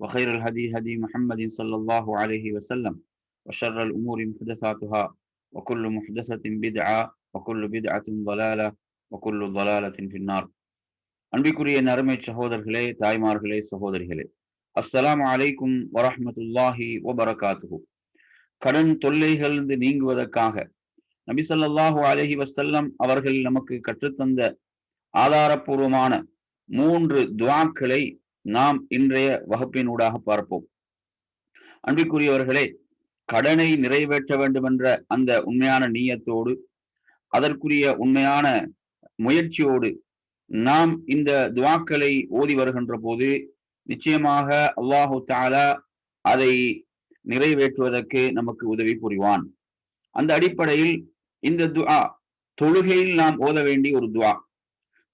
وخير الهدي هدي محمد صلى الله عليه وسلم وشر الأمور محدثاتها وكل محدثة بدعة وكل بدعة ضلالة وكل ضلالة في النار அன்பிற்குரிய நறுமை சகோதரர்களே தாய்மார்களே சகோதரிகளே அஸ்ஸலாமு அலைக்கும் வரஹ்மத்துல்லாஹி வபரகாத்துஹு கடன் தொல்லைகளிலிருந்து நீங்குவதற்காக நபி ஸல்லல்லாஹு அலைஹி வஸல்லம் அவர்கள் நமக்கு கற்றுத்தந்த ஆதாரபூர்வமான மூன்று துவாக்களை நாம் இன்றைய வகுப்பினூடாக பார்ப்போம். அன்பிற்குரியவர்களே கடனை நிறைவேற்ற வேண்டும் என்ற அந்த உண்மையான நீயத்தோடு அதற்குரிய உண்மையான முயற்சியோடு நாம் இந்த துவாக்களை ஓதி வருகின்ற போது நிச்சயமாக அல்லாஹு தாலா அதை நிறைவேற்றுவதற்கு நமக்கு உதவி புரிவான். அந்த அடிப்படையில் இந்த துவா தொழுகையில் நாம் ஓத வேண்டிய ஒரு துவா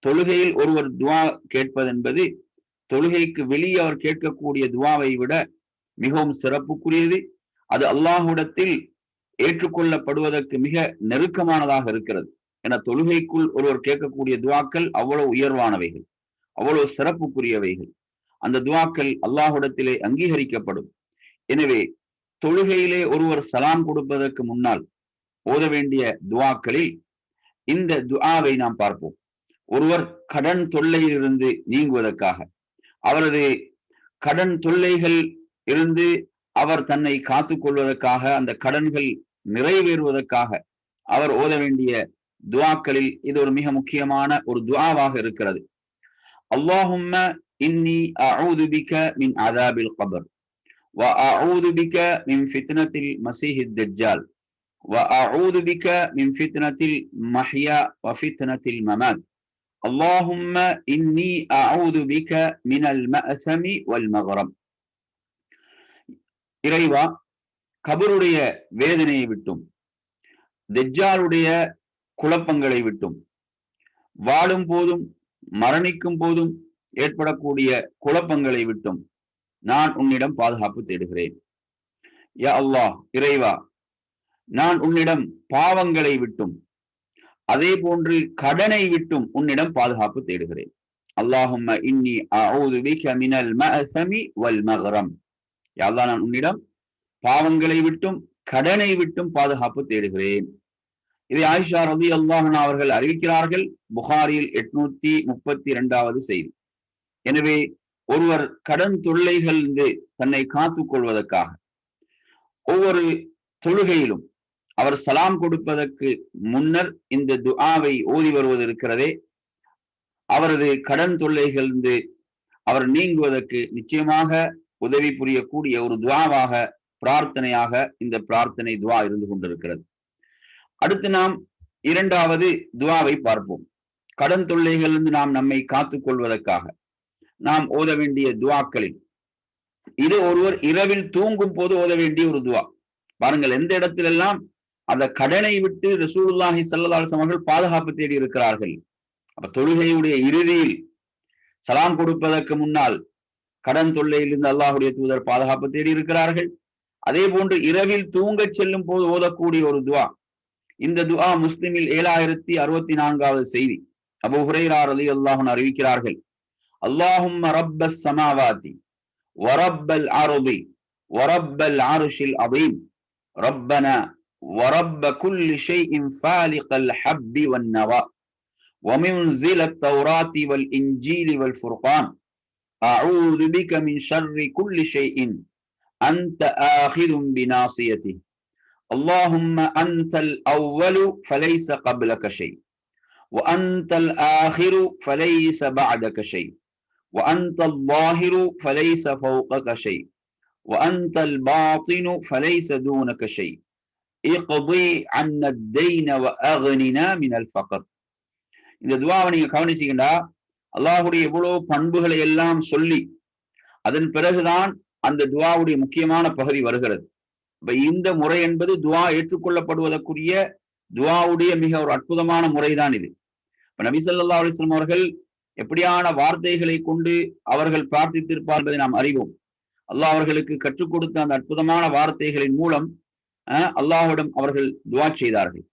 தொழுகையில் ஒருவர் துவா கேட்பது என்பது தொழுகைக்கு வெளியே அவர் கேட்கக்கூடிய துவாவை விட மிகவும் சிறப்புக்குரியது. அது அல்லாஹுடத்தில் ஏற்றுக்கொள்ளப்படுவதற்கு மிக நெருக்கமானதாக இருக்கிறது. என தொழுகைக்குள் ஒருவர் கேட்கக்கூடிய துவாக்கள் அவ்வளவு உயர்வானவைகள் அவ்வளவு சிறப்புக்குரியவைகள். அந்த துவாக்கள் அல்லாஹுடத்திலே அங்கீகரிக்கப்படும். எனவே தொழுகையிலே ஒருவர் சலாம் கொடுப்பதற்கு முன்னால் ஓத வேண்டிய துவாக்களில் இந்த துஆவை நாம் பார்ப்போம். ஒருவர் கடன் தொல்லையிலிருந்து நீங்குவதற்காக. அவரது கடன் தொல்லைகள் இருந்து அவர் தன்னை காத்துக் கொள்வதற்காக அந்த கடன்கள் நிறைவேறுவதற்காக அவர் ஓத வேண்டிய துவாக்களில் இது ஒரு மிக முக்கியமான ஒரு துவாவாக இருக்கிறது. அல்லாஹும்ம இன்னி அஊது பிக மின் அதாபில் கபர். வ அஊது பிக மின் ஃபித்னத்தில் மசீஹித் தஜ்ஜால் வ அஊது பிக மின் ஃபித்னத்தில் மஹ்யா வ ஃபித்னத்தில் மமாத். اللهم إني أعوذ بك من المأثم والمغرم இறைவா கபருடைய வேதனையை விட்டும் தெஜ்ஜாலுடைய குழப்பங்களை விட்டும் வாழும் போதும் மரணிக்கும் போதும் ஏற்படக்கூடிய குழப்பங்களை விட்டும் நான் உன்னிடம் பாதுகாப்பு தேடுகிறேன் யா அல்லாஹ் இறைவா நான் உன்னிடம் பாவங்களை விட்டும் அதே போன்று கடனை விட்டும் உன்னிடம் பாதுகாப்பு தேடுகிறேன். அல்லாஹும் இன்னி மினல் வல் மகரம் நான் உன்னிடம் பாவங்களை விட்டும் கடனை விட்டும் பாதுகாப்பு தேடுகிறேன். இதை ஆயிஷா ரவி அல்லாஹன் அவர்கள் அறிவிக்கிறார்கள். புகாரில் எட்நூத்தி முப்பத்தி இரண்டாவது செய்தி. எனவே ஒருவர் கடன் தொல்லைகள் தன்னை காத்துக் கொள்வதற்காக ஒவ்வொரு தொழுகையிலும் அவர் சலாம் கொடுப்பதற்கு முன்னர் இந்த துஆவை ஓதி வருவது இருக்கிறதே. அவரது கடன் தொல்லைகள் அவர் நீங்குவதற்கு நிச்சயமாக உதவி புரியக்கூடிய ஒரு துவாவாக பிரார்த்தனையாக இந்த பிரார்த்தனை துவா இருந்து கொண்டிருக்கிறது. அடுத்து நாம் இரண்டாவது துவாவை பார்ப்போம். கடன் தொல்லைகளிலிருந்து நாம் நம்மை காத்துக் கொள்வதற்காக நாம் ஓத வேண்டிய துவாக்களில் இது ஒருவர் இரவில் தூங்கும் போது ஓத வேண்டிய ஒரு துவா பாருங்கள் எந்த இடத்திலெல்லாம் அந்த கடனை விட்டு ரசூலுல்லாஹி சல்லதாசம் அவர்கள் பாதுகாப்பு தேடி இருக்கிறார்கள். அப்ப தொழுகையுடைய இறுதியில் சலாம் கொடுப்பதற்கு முன்னால் கடன் தொல்லையிலிருந்து அல்லாஹுடைய தூதர் பாதுகாப்பு தேடி இருக்கிறார்கள். அதே போன்று இரவில் தூங்கச் செல்லும் போது ஓதக்கூடிய ஒரு துவா. இந்த துவா முஸ்லிமில் ஏழாயிரத்தி அறுபத்தி நான்காவது செய்தி. அபு ஹுரைரார் அலி அல்லாஹன் அறிவிக்கிறார்கள். அல்லாஹும் ரப்பஸ் சமாவாதி வரப்பல் ஆரோபி வரப்பல் ஆருஷில் அபீம். ரப்பன ورب كل شيء فالق الحب والنوى ومنزل التوراة والإنجيل والفرقان. أعوذ بك من شر كل شيء. أنت آخذ بناصيته. اللهم أنت الأول فليس قبلك شيء وأنت الآخر فليس بعدك شيء وأنت الظاهر فليس فوقك شيء وأنت الباطن فليس دونك شيء. இகதி அன்ன தெய்ன அகனினா மினல் ஃபகர். இந்த துவாவை நீங்க கவனிச்சீங்கன்னா அல்லாஹுடைய எவ்வளவு பண்புகளை எல்லாம் சொல்லி அதன் பிறகுதான் அந்த துவாவுடைய முக்கியமான பகுதி வருகிறது. இப்ப இந்த முறை என்பது துவா ஏற்றுக்கொள்ளப்படுவதற்குரிய துவாவுடைய மிக ஒரு அற்புதமான முறைதான் இது. இப்ப நபிசல்லா அலிஸ்லாம் அவர்கள் எப்படியான வார்த்தைகளை கொண்டு அவர்கள் பிரார்த்தித்திருப்பார் என்பதை நாம் அறிவோம். அல்லாஹ் அவர்களுக்கு கற்றுக் கொடுத்த அந்த அற்புதமான வார்த்தைகளின் மூலம் அல்லாஹ்விடம் அவர்கள் துவா செய்தார்கள்.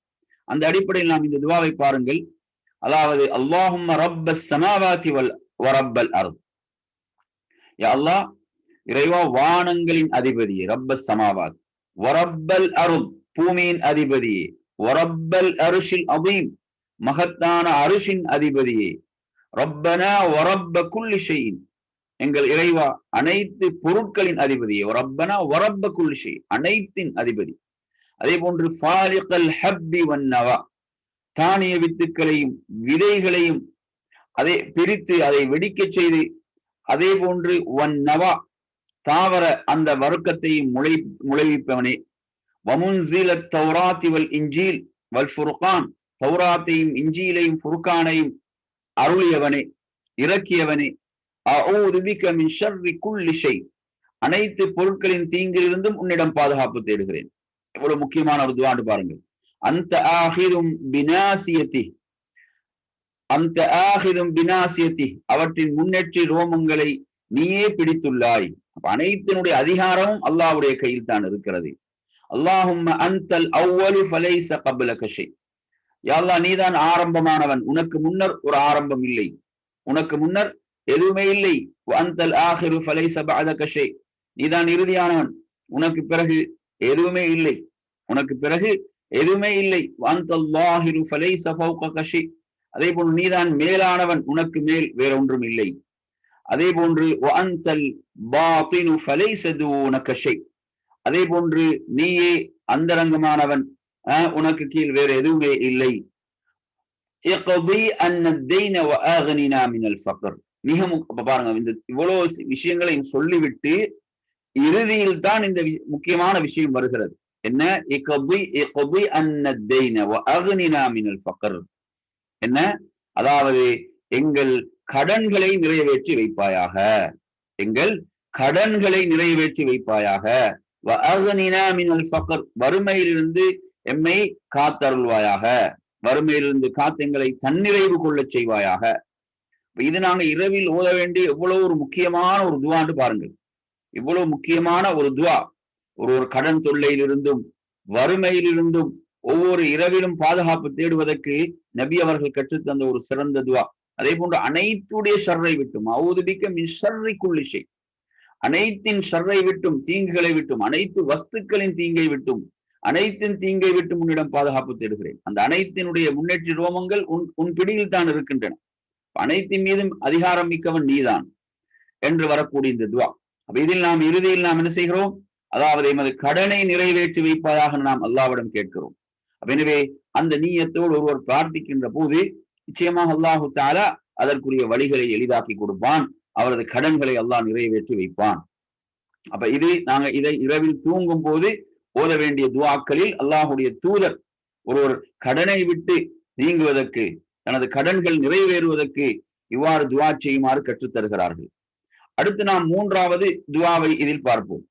அந்த அடிப்படையில் நாம் இந்த துவாவை பாருங்கள். அதாவது அல்லாஹும் ரப்ப சமாவாத்தி வல் வரப்பல் அருள் அல்லாஹ் இறைவா வானங்களின் அதிபதி ரப்ப சமாவாத் வரப்பல் அருள் பூமியின் அதிபதியே. வரப்பல் அருஷில் அபீம் மகத்தான அருஷின் அதிபதியே. ரப்பனா வரப்ப குல்லி செய்யின் எங்கள் இறைவா அனைத்து பொருட்களின் அதிபதியே. ரப்பனா வரப்ப குல்லி செய் அனைத்தின் அதிபதி. அதே போன்று ஃபாலிகல் ஹப்பி வன்னவா தானிய வித்துக்களையும் விதைகளையும் அதை பிரித்து அதை வெடிக்க செய்து அதே போன்று ஒன் நவா தாவர அந்த வர்க்கத்தையும் முளை முளைவிப்பவனே. வமுன்சில தௌராத்தி வல் இஞ்சீல் வல் ஃபுர்கான். தௌராத்தையும் இஞ்சியிலையும் ஃபுர்கானையும் அருளியவனே இறக்கியவனே. மின் ஷர்ரி அனைத்து பொருட்களின் தீங்கிலிருந்தும் உன்னிடம் பாதுகாப்பு தேடுகிறேன். எவ்வளவு முக்கியமான ஒரு துவாண்டு பாருங்கள். அந்த ஆஹிதும் பினாசியத்தி. அந்த ஆஹிதும் பினாசியத்தி. அவற்றின் முன்னேற்றி ரோமங்களை நீயே பிடித்துள்ளாய். அனைத்தினுடைய அதிகாரமும் அல்லாவுடைய கையில் தான் இருக்கிறது. அல்லாஹும் அந்தல் அவ்வளு ஃபலைச கபல கஷை யாழ்லா நீதான் ஆரம்பமானவன். உனக்கு முன்னர் ஒரு ஆரம்பம் இல்லை. உனக்கு முன்னர் எதுவுமே இல்லை. அந்தல் ஆஹிரு ஃபலைச பாத கஷை நீதான் இறுதியானவன். உனக்கு பிறகு எதுவுமே இல்லை. உனக்கு பிறகு எதுவுமே இல்லை. அதே போன்று நீதான் மேலானவன் உனக்கு மேல் வேற ஒன்றும் இல்லை. அதே போன்று அதே போன்று நீயே அந்தரங்கமானவன் உனக்கு கீழ் வேற எதுவுமே இல்லை. மிக பாருங்க இந்த இவ்வளவு விஷயங்களையும் சொல்லிவிட்டு இறுதியில் தான் இந்த முக்கியமான விஷயம் வருகிறது. என்ன? என்ன? அதாவது எங்கள் கடன்களை நிறைவேற்றி வைப்பாயாக. எங்கள் கடன்களை நிறைவேற்றி வைப்பாயாக. வறுமையிலிருந்து எம்மை காத்தருள்வாயாக. வறுமையிலிருந்து காத்து எங்களை தன்னிறைவு கொள்ள செய்வாயாக. இது நாங்க இரவில் ஓத வேண்டிய எவ்வளவு ஒரு முக்கியமான ஒரு துவாண்டு பாருங்கள். இவ்வளவு முக்கியமான ஒரு துவா ஒரு ஒரு கடன் தொல்லையிலிருந்தும் வறுமையிலிருந்தும் ஒவ்வொரு இரவிலும் பாதுகாப்பு தேடுவதற்கு நபி அவர்கள் கற்றுத்தந்த ஒரு சிறந்த துவா. அதே போன்று அனைத்துடைய ஷர்ரை விட்டும் அவுதுபிக்க மின் ஷர்ரிக்குள்ளிசை அனைத்தின் ஷர்ரை விட்டும் தீங்குகளை விட்டும் அனைத்து வஸ்துக்களின் தீங்கை விட்டும் அனைத்தின் தீங்கை விட்டு உன்னிடம் பாதுகாப்பு தேடுகிறேன். அந்த அனைத்தினுடைய முன்னேற்ற ரோமங்கள் உன் உன் பிடியில் தான் இருக்கின்றன. அனைத்தின் மீதும் அதிகாரம் மிக்கவன் நீதான் என்று வரக்கூடிய இந்த துவா. அப்ப இதில் நாம் இறுதியில் நாம் என்ன செய்கிறோம்? அதாவது எமது கடனை நிறைவேற்றி வைப்பதாக நாம் அல்லாவிடம் கேட்கிறோம். எனவே அந்த நீயத்தோடு ஒருவர் பிரார்த்திக்கின்ற போது நிச்சயமாக அல்லாஹு தாலா அதற்குரிய வழிகளை எளிதாக்கி கொடுப்பான். அவரது கடன்களை அல்லாஹ் நிறைவேற்றி வைப்பான். அப்ப இது நாங்க இதை இரவில் தூங்கும் போது ஓத வேண்டிய துவாக்களில் அல்லாஹுடைய தூதர் ஒருவர் கடனை விட்டு நீங்குவதற்கு தனது கடன்கள் நிறைவேறுவதற்கு இவ்வாறு துவா செய்யுமாறு கற்றுத்தருகிறார்கள். அடுத்து நாம் மூன்றாவது துவாவை இதில் பார்ப்போம்.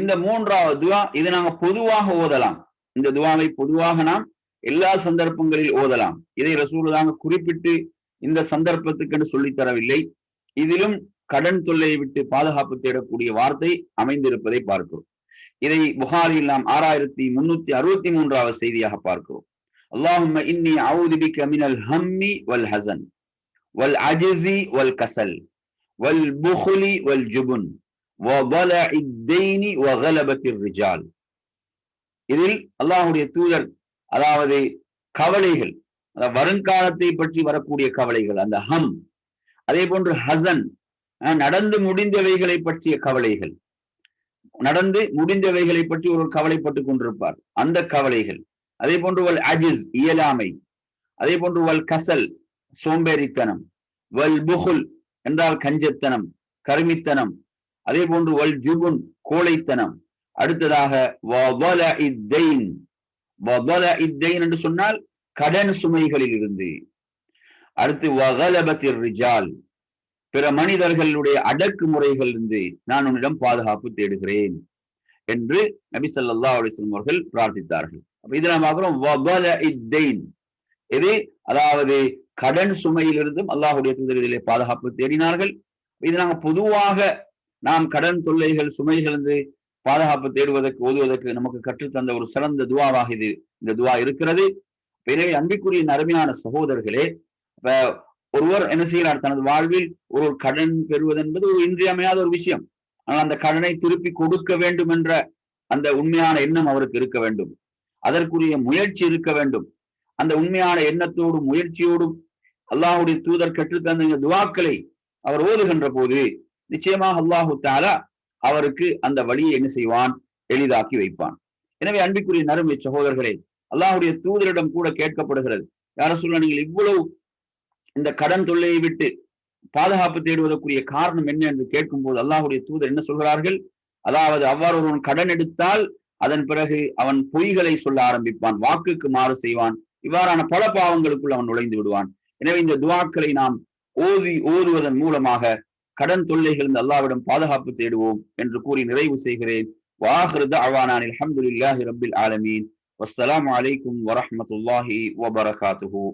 இந்த மூன்றாவது துவா இது நாங்க பொதுவாக ஓதலாம். இந்த துவாவை பொதுவாக நாம் எல்லா சந்தர்ப்பங்களில் ஓதலாம். இதை ரசூலுதாங்க குறிப்பிட்டு இந்த சந்தர்ப்பத்துக்கென்று சொல்லித்தரவில்லை இதிலும் கடன் தொல்லையை விட்டு பாதுகாப்பு தேடக்கூடிய வார்த்தை அமைந்திருப்பதை பார்க்கிறோம். இதை புகாரில் நாம் ஆறாயிரத்தி முன்னூத்தி அறுபத்தி மூன்றாவது செய்தியாக பார்க்கிறோம். அல்லாஹும் இன்னி அவுதிபிக மினல் ஹம்மி வல் ஹசன் வல் அஜிசி வல் கசல். வல் புகுலி வல் ஜுபுன் ரிஜால் இதில் அல்லாஹுடைய தூதர் அதாவது கவலைகள் வருங்காலத்தை பற்றி வரக்கூடிய கவலைகள் அந்த ஹம் அதே போன்று ஹசன் நடந்து முடிந்தவைகளை பற்றிய கவலைகள். நடந்து முடிந்தவைகளை பற்றி ஒரு கவலைப்பட்டு கொண்டிருப்பார். அந்த கவலைகள். அதே போன்று வல் அஜிஸ் இயலாமை. அதே போன்று வல் கசல் சோம்பேறித்தனம். வல் புகுல் என்றால் கஞ்சத்தனம் கருமித்தனம் அதே போன்று வல் ஜுபுன் கோழைத்தனம். அடுத்ததாக இத்தைன் இத்தைன் என்று சொன்னால் கடன் சுமைகளில் இருந்து அடுத்து வகலபத்திர் ரிஜால். பிற மனிதர்களுடைய அடக்குமுறைகள் இருந்து நான் உன்னிடம் பாதுகாப்பு தேடுகிறேன் என்று நபி சல்லா அலிஸ்லம் அவர்கள் பிரார்த்தித்தார்கள். அப்ப இது நாம் பார்க்கிறோம் எது? அதாவது கடன் சுமையிலிருந்தும் அல்லாஹுடைய தூதர் பாதுகாப்பு தேடினார்கள். இது நாங்கள் பொதுவாக நாம் கடன் தொல்லைகள் சுமைகளிலிருந்து பாதுகாப்பு தேடுவதற்கு ஓதுவதற்கு நமக்கு கற்றுத்தந்த ஒரு சிறந்த துவாவாக இது இந்த துவா இருக்கிறது. எனவே அன்பிக்குரிய அருமையான சகோதரர்களே இப்ப ஒருவர் என்ன செய்கிறார்? தனது வாழ்வில் ஒரு கடன் பெறுவது என்பது ஒரு இன்றியமையாத ஒரு விஷயம். ஆனால் அந்த கடனை திருப்பி கொடுக்க வேண்டும் என்ற அந்த உண்மையான எண்ணம் அவருக்கு இருக்க வேண்டும். அதற்குரிய முயற்சி இருக்க வேண்டும். அந்த உண்மையான எண்ணத்தோடும் முயற்சியோடும் அல்லாஹுடைய தூதர் கற்றுத்தந்த இந்த துவாக்களை அவர் ஓதுகின்ற போது நிச்சயமாக அல்லாஹு தாரா அவருக்கு அந்த வழியை என்ன செய்வான்? எளிதாக்கி வைப்பான். எனவே அன்பிற்குரிய நறுமை சகோதரர்களே அல்லாஹுடைய தூதரிடம் கூட கேட்கப்படுகிறது யார சொல்ல நீங்கள் இவ்வளவு இந்த கடன் தொல்லையை விட்டு பாதுகாப்பு தேடுவதற்குரிய காரணம் என்ன? என்று கேட்கும் போது அல்லாஹுடைய தூதர் என்ன சொல்கிறார்கள்? அதாவது அவ்வாறு ஒருவன் கடன் எடுத்தால் அதன் பிறகு அவன் பொய்களை சொல்ல ஆரம்பிப்பான் வாக்குக்கு மாறு செய்வான் இவ்வாறான பல பாவங்களுக்குள் அவன் நுழைந்து விடுவான். எனவே இந்த துவாக்களை நாம் ஓதி ஓதுவதன் மூலமாக கடன் தொல்லைகள் இந்த அல்லாவிடம் பாதுகாப்பு தேடுவோம் என்று கூறி நிறைவு செய்கிறேன். வாஹிருத அவானான் அல்ஹம்துலில்லாஹி ரபில் ஆலமீன். வஸ்ஸலாமு அலைக்கும் வரஹ்மத்துல்லாஹி வபரகாத்துஹு.